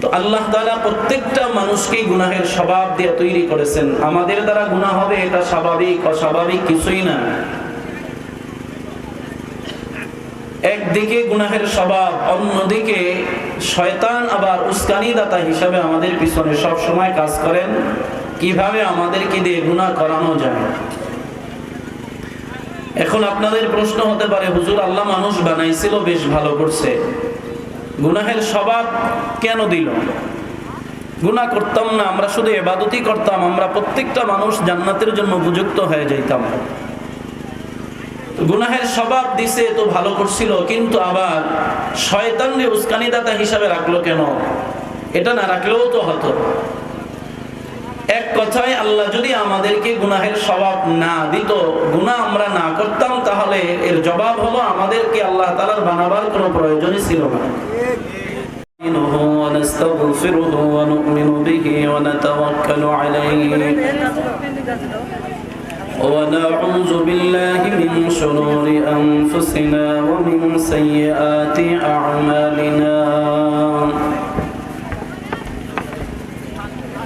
তো আল্লাহ প্রত্যেকটা মানুষকেই গুনাহের স্বভাব দিয়ে তৈরি করেছেন। আমাদের দ্বারা গুনাহ হবে, এটা স্বাভাবিক, অস্বাভাবিক কিছুই না। একদিকে গুনাহের স্বভাব, অন্যদিকে শয়তান আবার উস্কানিদাতা হিসাবে আমাদের পিছনে সব সময় কাজ করেন। কীভাবে আমাদেরকে দিয়ে গুনাহ করানো যায়? এখন আপনাদের প্রশ্ন হতে পারে, হুজুর আল্লাহ মানুষ বানাইছিল, বেশ ভালো করছে। গুনাহের স্বভাব কেন দিল? গুনাহ করতাম না, আমরা শুধু এবাদতই করতাম, আমরা প্রত্যেকটা মানুষ জান্নাতের জন্য উপযুক্ত হয়ে যাইতাম। গুনাহের স্বভাব দিছে, তো ভালো করছিল, কিন্তু আবার শয়তানরে উস্কানিদাতা হিসাবে রাখল কেন? এটা না রাখলেও তো হতো। এক কথায় আল্লাহ যদি আমাদেরকে গুনাহের স্বভাব না দিত গুনাহ আমরা না করতাম তাহলে এর জবাব হলো আমাদেরকে আল্লাহ তাআলার বানাবার কোনো প্রয়োজনই ছিল না نستعينه ونستغفره ونؤمن به ونتوكل عليه ونعوذ بالله من شرور أنفسنا ومن سيئات أعمالنا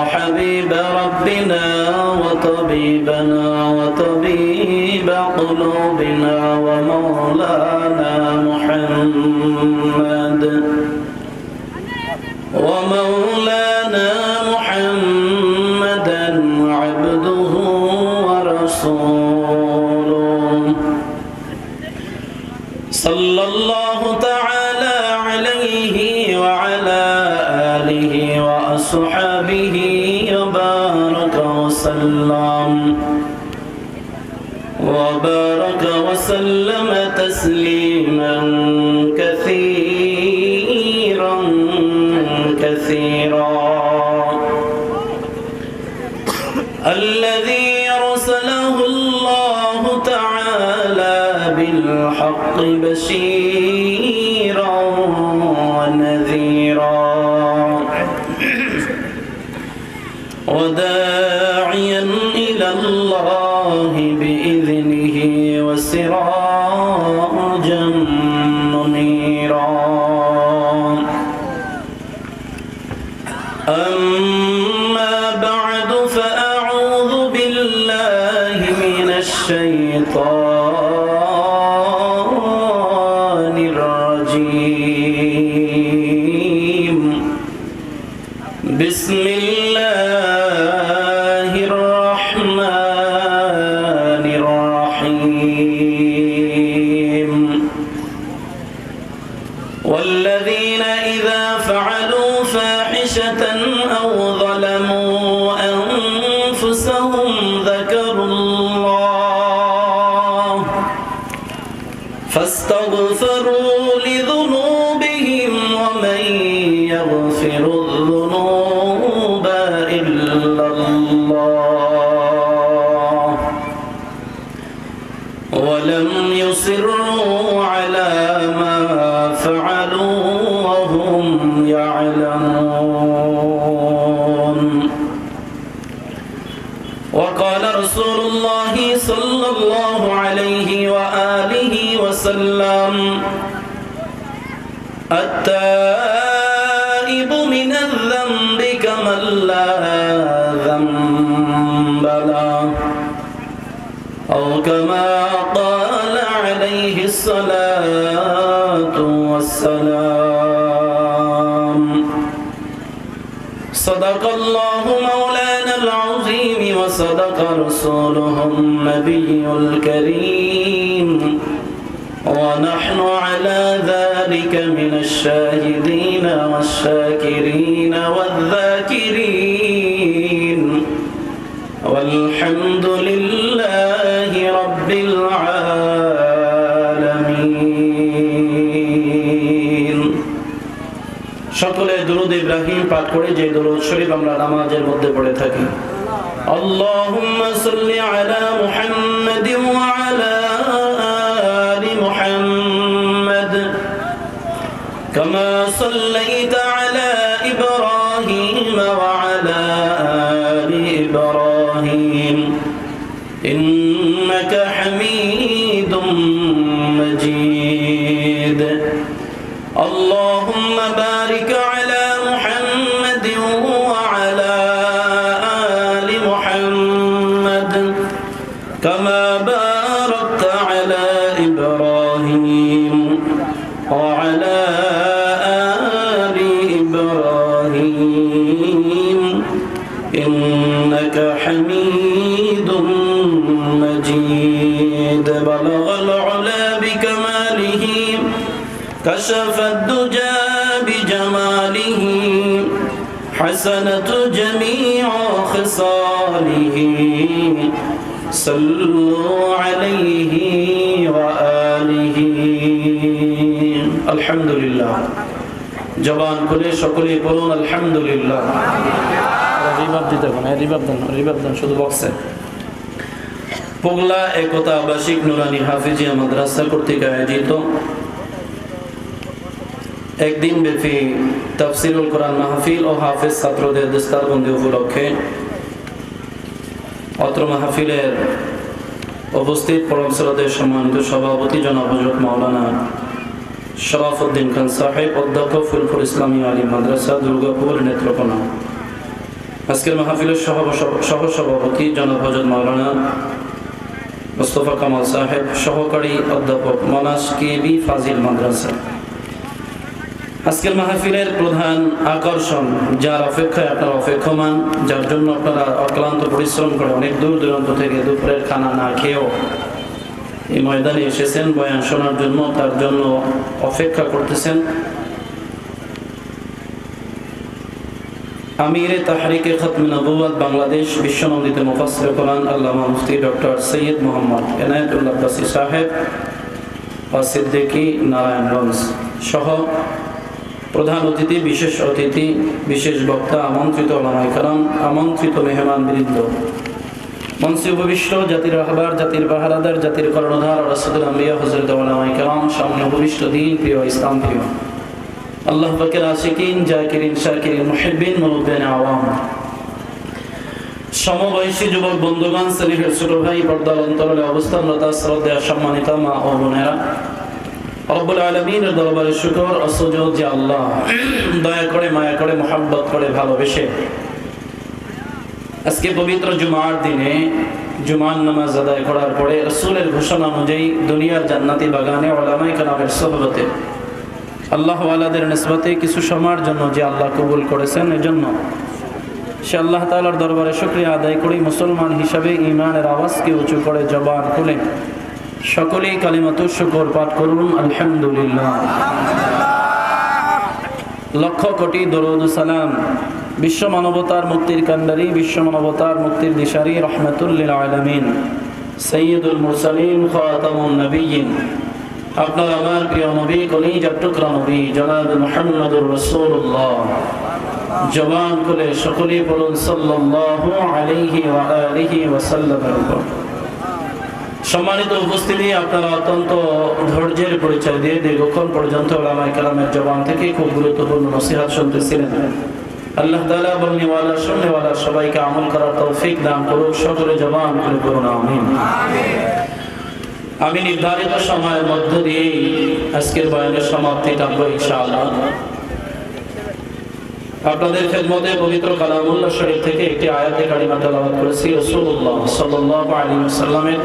وحبيب ربنا وطبيبنا وطبيب قلوبنا ومولانا محمد. ومولانا محمدا عبده ورسوله. صلى الله تعالى عليه وعلى آله وأصحابه وسلم تسليما كثيرا كثيرا. الذي أرسله الله تعالى بالحق بشيرا. 더 يصروا على ما فعلوا وهم يعلمون. وقال رسول الله صلى الله عليه وآله وسلم التائب من الذنب كمن لا ذنب له أو كما الصلاة والسلام. صدق الله مولانا العظيم وصدق رسوله النبي الكريم. ونحن على ذلك من الشاهدين والشاكرين والذاكرين. والحمد لله দরুদ ইব্রাহিম পাঠ করে যে দরুদ শরীফ আমরা নামাজের মধ্যে পড়ে থাকি اللهم صل على محمد وعلى آل محمد كما صليت على إبراهيم وعلى آل إبراهيم إنك حميد إنك حميد مجيد بلغ العلا بكماله كشف الدجى بجماله حسنة جميع خصاله صلوا عليه وآله الحمد لله জবান খুলে সকলে বলুন আলহামদুলিল্লাহ রিভাব দিতে হবে না রিভাব দেন রিভাব দেন, শুধু বক্সে পোগলা একতা আবাসিক নুরানি হাফিজিয়া মাদ্রাসা কর্তৃক আয়োজিত। একদিন ব্যাপী তাফসিরুল কোরআন মাহফিল ও হাফিজ ছাত্রদের দস্তারবন্দি উপলক্ষে অত্র মাহফিলের উপস্থিত পরম শ্রদ্ধের সম্মানিত সভাপতি জনাব হজরত মাওলানা শরাফুদ্দিন খান সাহেব, অধ্যক্ষ ফুলপুর ইসলামী আলী মাদ্রাসা, দুর্গাপুর নেত্রকোনা। আজকের মাহফিলের সহ সভাপতি জনাব হজরত মাওলানা মোস্তফা কামাল সাহেব, সহকারী অধ্যাপক মনাস কে বি ফাজিল মাদ্রাসা। আজকের মাহফিলের প্রধান আকর্ষণ, যার অপেক্ষায় আপনারা অপেক্ষমান, যার জন্য আপনারা অক্লান্ত পরিশ্রম করে অনেক দূর দূরান্ত থেকে দুপুরের খানা না খেয়েও এই ময়দানে এসেছেন, বয়ান শোনার জন্য, তার জন্য অপেক্ষা করতেছেন। আমিরে তাহরিকে খতম নবুয়াত বাংলাদেশ বিশ্বনন্দিত মুফাসসির কোরআন আল্লামা মুফতি ডক্টর সৈয়দ মোহাম্মদ এনায়েতুল্লাহ বাসি সাহেব সিদ্দিকী নারায়ণগঞ্জ সহ প্রধান অতিথি, বিশেষ অতিথি, বিশেষ বক্তা, আমন্ত্রিত ওলামাই কালাম আমন্ত্রিত মেহমান বৃন্দ। মঞ্চে উপবিষ্ট জাতির রাহবার জাতির বাহারাদার, জাতির কর্ণধার রাসুদুল আম্বিয়া হজরত ওলামাই কালাম সামনে উপবিষ্ট দিন, প্রিয় ইসলাম প্রিয়। আল্লাহ পাকের আশিকিন, জাকিরিন, শাকিরিন, মুহিব্বিন, মুরব্বিন, আওয়াম। সমবয়সী যুবক বন্ধুগণ স্নেহের ছোট ভাই, পর্দার অন্তরালে অবস্থানরত শ্রদ্ধা সম্মানিত মা ও বোনেরা, রব্বুল আলমিনের দরবারে শুকর অসুযোগ যে আল্লাহ। দয়া করে, মায়া করে, মোহাব্বত করে ভালোবেসে। আজকে পবিত্র জুমার দিনে, জুমার নামাজ আদায় করার পরে রসুলের ঘোষণা অনুযায়ী দুনিয়ার জান্নাতি বাগানে ওলামাই কালামের সহবতে আল্লাহ আলাদের নিসবতে কিছু সময়ের জন্য যে আল্লাহ কবুল করেছেন, এজন্য সে আল্লাহ তালার দরবারে শুক্রিয়া আদায় করি। মুসলমান হিসাবে ইমানের আওয়াজকে উঁচু করে জবান খুলে সকলেই কালিমাতু শুকর পাঠ করুন। আলহামদুলিল্লাহ। লক্ষ কোটি দরুদ সালাম। বিশ্ব মানবতার মুক্তির কান্ডারি বিশ্ব মানবতার মুক্তির দিশারি রহমতুল্লিল আলমিন। সৈয়দুল মুরসালিন, খাতামুন নবীন। আপনার আমার প্রিয় নবী, কলিজার টুকরা নবী, জনাব মুহাম্মদুর রাসূলুল্লাহ। জবান খুলে সকলেই বলুন, সাল্লাল্লাহু আলাইহি ওয়া আলিহি ওয়া সাল্লামের সম্মানিত উপস্থিতি, আপনারা অত্যন্ত ধৈর্যের পরিচয় দিয়ে দীর্ঘক্ষণ পর্যন্ত ওলামাই কালামের জবান থেকে খুব গুরুত্বপূর্ণ নসিহাত শুনতেছিলেন। আল্লাহ তাআলা বলনিওয়ালা শুননেওয়ালা সবাইকে আমল করার তৌফিক দান করুক, সকলে জবান করে করুন আমিন। আমি নির্ধারিত সময়ের মধ্য দিয়েই আজকের বয়ানের সমাপ্তি টানবো ইনশাআল্লাহ। আপনাদের খেদমতে পবিত্র কালামুল্লাহ শরীফ থেকে একটি আয়াতে কালিমা তেলাওয়াত করেছি, রাসূলুল্লাহ সাল্লাল্লাহু আলাইহি ওয়াসাল্লামের।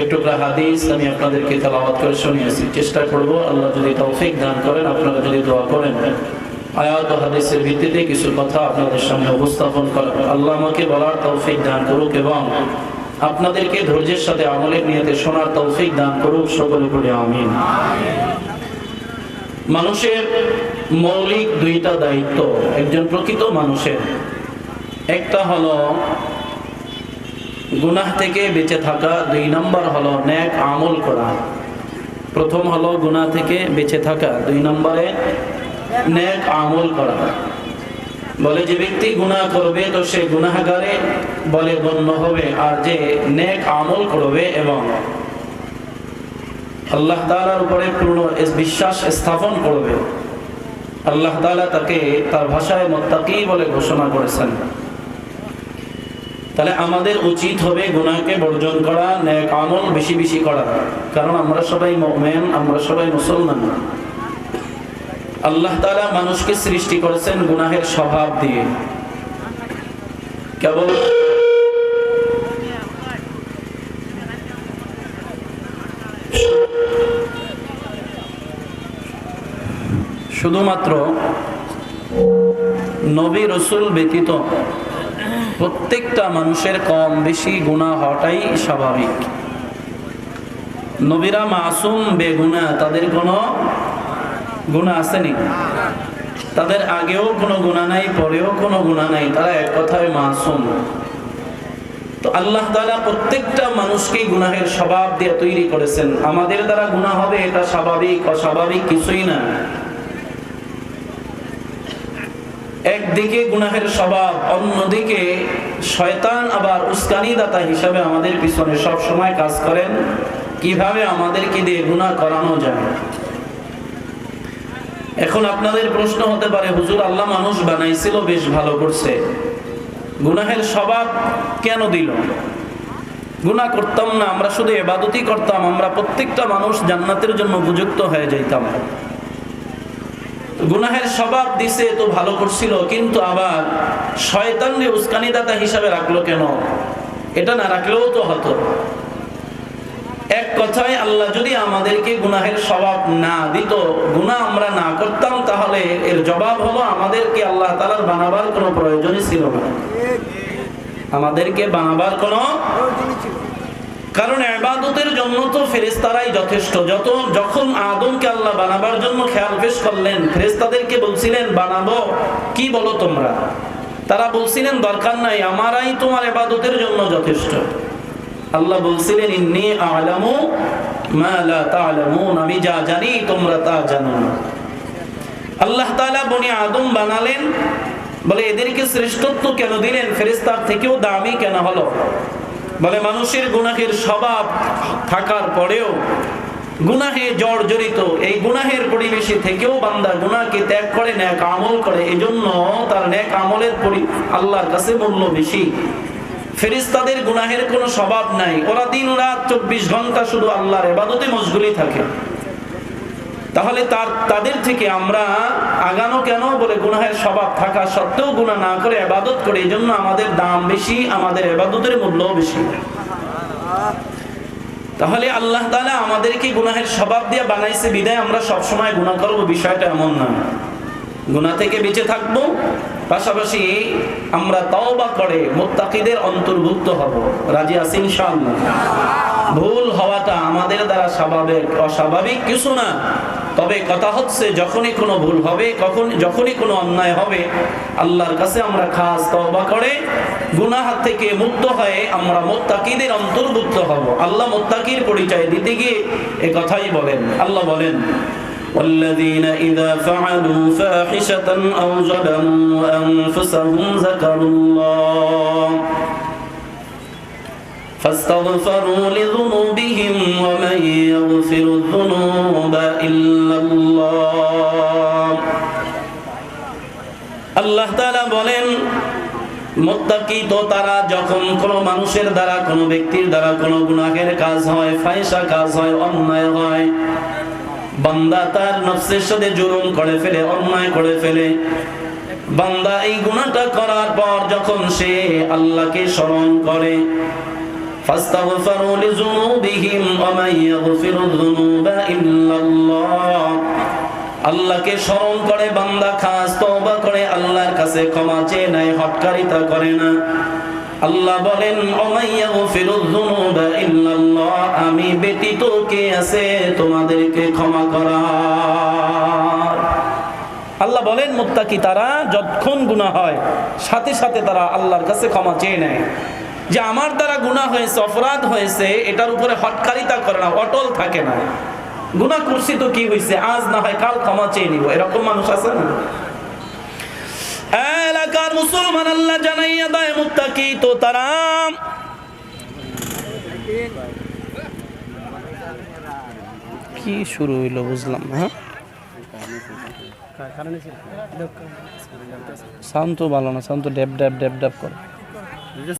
একটু হাদিস আমি আপনাদেরকে তেলাওয়াত করে শুনিয়েছি। চেষ্টা করব, আল্লাহ যদি তৌফিক দান করেন, আপনারা যদি দোয়া করেন। আয়াত ও হাদিসের ভিত্তিতে কিছু কথা আপনাদের সামনে উপস্থাপন করেন আল্লাহ আমাকে বলার তৌফিক দান করুক এবং আপনাদেরকে ধৈর্যের সাথে আমলের নিয়তে শোনার তৌফিক দান করুক সকলে বলে আমিন। মানুষের মৌলিক দুইটা দায়িত্ব, একজন প্রকৃত মানুষের। একটা হলো গুনাহ থেকে বেঁচে থাকা, দুই নম্বর হলো ন্যাক আমল করা। প্রথম হলো গুনাহ থেকে বেঁচে থাকা, দুই নম্বরে ন্যাক আমল করা। বলে যে ব্যক্তি গুনাহ করবে, তো সে গুনাহগারে বলে গণ্য হবে। আর যে নেক আমল করবে এবং আল্লাহ তাআলার উপরে পূর্ণ বিশ্বাস স্থাপন করবে, আল্লাহ তাআলা তাকে তার ভাষায় মোত্তাকি বলে ঘোষণা করেছেন। তাহলে আমাদের উচিত হবে গুনাহকে বর্জন করা, নেক আমল বেশি বেশি করা। কারণ আমরা সবাই মেন আমরা সবাই মুসলমান। আল্লাহ তাআলা মানুষকে সৃষ্টি করেছেন গুনাহের স্বভাব দিয়ে। কেবল শুধুমাত্র নবী রসুল ব্যতীত প্রত্যেকটা মানুষের কম বেশি গুণা হওয়াটাই স্বাভাবিক। নবীরা মাসুম বেগুনা, তাদের কোনো গুণা আসেনি তাদের আগেও কোনো গুণা নাই, পরেও কোনো গুণা নাই, তারা এক কথায় মাসুম। তো আল্লাহ তাআলা প্রত্যেকটা মানুষকে গুনাহের স্বভাব দিয়ে তৈরি করেছেন। আমাদের দ্বারা গুনাহ হবে, এটা স্বাভাবিক, অস্বাভাবিক কিছুই না। একদিকে গুনাহের স্বভাব, অন্যদিকে শয়তান আবার উস্কানিদাতা হিসাবে আমাদের পিছনে সব সময় কাজ করেন। কীভাবে আমাদেরকে দিয়ে গুনাহ করানো যায়? এখন আপনাদের প্রশ্ন হতে পারে, হুজুর, আল্লাহ মানুষ বানাইছিল, বেশ ভালো করছে। গুনাহের স্বভাব কেন দিল? গুনাহ করতাম না, আমরা শুধু এবাদতই করতাম, আমরা প্রত্যেকটা মানুষ জান্নাতের জন্য উপযুক্ত হয়ে যাইতাম। গুনাহের স্বভাব দিছে তো ভালো করছিল, কিন্তু আবার শয়তানরে উস্কানিদাতা হিসাবে রাখল কেন? এটা না রাখলেও তো হতো। এক কথায় আল্লাহ যদি আমাদেরকে গুনাহের স্বভাব না দিত, গুনাহ আমরা না করতাম, তাহলে এর জবাব হলো আমাদেরকে আল্লাহ তালার বানাবার কোনো প্রয়োজনই ছিল না। আমাদেরকে বানাবার কোনো কারণ এবাদতের জন্য তো ফেরেস্তারাই যথেষ্ট। যত যখন আদমকে আল্লাহ বানাবার জন্য খেয়াল পেশ করলেন ফেরেস্তাদেরকে বলছিলেন, বানাবো, কি বলো তোমরা? তারা বলছিলেন, দরকার নাই, আমারাই তোমার এবাদতের জন্য যথেষ্ট। আল্লাহ বলছিলেন, ইন্নি আলামু মা লা তা'লামুন আমি যা জানি তোমরা তা জানো না। আল্লাহ তাআলা বনি আদম বানালেন, বলে, এদেরকে শ্রেষ্ঠত্ব কেন দিলেন? ফেরেশতার থেকেও দামি কেন হলো? বলে, মানুষের গুনাহের স্বভাব থাকার পরেও গুনাহে জর্জরিত, এই গুনাহের পরিবেশে থেকেও বান্দা গুনাহকে ত্যাগ করে, ন্যাক আমল করে, এজন্য তার ন্যাক আমলের পরি, আল্লাহর কাছে মূল্য বেশি। ফেরিস্তাদের গুনাহের কোনো স্বভাব নাই। ওরা দিন রাত চব্বিশ ঘণ্টা শুধু আল্লাহর এবাদতে মশগুলি থাকে। তাহলে তার, তাদের থেকে আমরা আগানো কেন বলে গুনাহের স্বভাব থাকা সত্ত্বেও গুনাহ না করে এবাদত করে এই জন্য আমাদের দাম বেশি, আমাদের এবাদতের মূল্যও বেশি। তাহলে আল্লাহ তাআলা আমাদেরকে গুনাহের স্বভাব দিয়ে বানাইছে বিদায় আমরা সব সময় গুনাহ করব, বিষয়টা এমন না। গুনাহ থেকে বেঁচে থাকব পাশাপাশি আমরা তওবা করে মোত্তাকিদের অন্তর্ভুক্ত হব। রাজি ইনশাআল্লাহ? ভুল হওয়াটা আমাদের দ্বারা স্বাভাবিক, অস্বাভাবিক কিছু না। তবে কথা হচ্ছে, যখনই কোনো ভুল হবে, কখন যখনই কোনো অন্যায় হবে, আল্লাহর কাছে আমরা খাস তওবা করে, গুনাহ থেকে মুক্ত হয়ে আমরা মুত্তাকিদের অন্তর্ভুক্ত হব। আল্লাহ মোত্তাকির পরিচয় দিতে গিয়ে এ কথাই বলেন। আল্লাহ বলেন والذين إذا فعلوا فاحشة أو ظلموا أنفسهم ذكروا الله فاستغفروا لذنوبهم ومن يغفر الذنوب إلا الله আল্লাহ তাআলা বলেন মুত্তাকি তো তারা যখন কোনো মানুষের দ্বারা কোনো ব্যক্তির দ্বারা কোনো গুনাহের কাজ হয় ফায়সা কাজ হয় অন্যায় হয় বান্দা তার নফসের সাথে জুলুম করে ফেলে অন্যায় করে ফেলে বান্দা এই গুনাহটা করার পর যখন সে আল্লাহকে স্মরণ করে فاستغفروا لذنوبهم ومن يغفر الذنوب إلا الله আল্লাহকে স্মরণ করে বান্দা খাস তওবা করে আল্লাহর কাছে ক্ষমা চেয়ে নেয় হটকারিতা করে না আল্লাহ বলেন ইল্লাল্লাহ, আমি ব্যতীত কে আছে তোমাদেরকে ক্ষমা করা? আল্লাহ বলেন, মুত্তাকি, তারা যতক্ষণ গুনাহ হয়, সাথে সাথে তারা আল্লাহর কাছে ক্ষমা চেয়ে নেয়। যে আমার দ্বারা গুনাহ হয়েছে, অপরাধ হয়েছে, এটার উপরে হটকারিতা করে না, অটল থাকে না। গুনাহ করছি তো কি হয়েছে আজ না হয় কাল ক্ষমা চেয়ে নিব। এরকম মানুষ আছে না? এলাকার মুসলমান আল্লাহ জানাইয়া দেয়, মুত্তাকি তো তারা। কি শুরু হইল বুঝলাম হ্যাঁ? সাউন্ড তো ভালো না, শান্ত তো ড্যাব ড্যাব ড্যাব ড্যাব করে।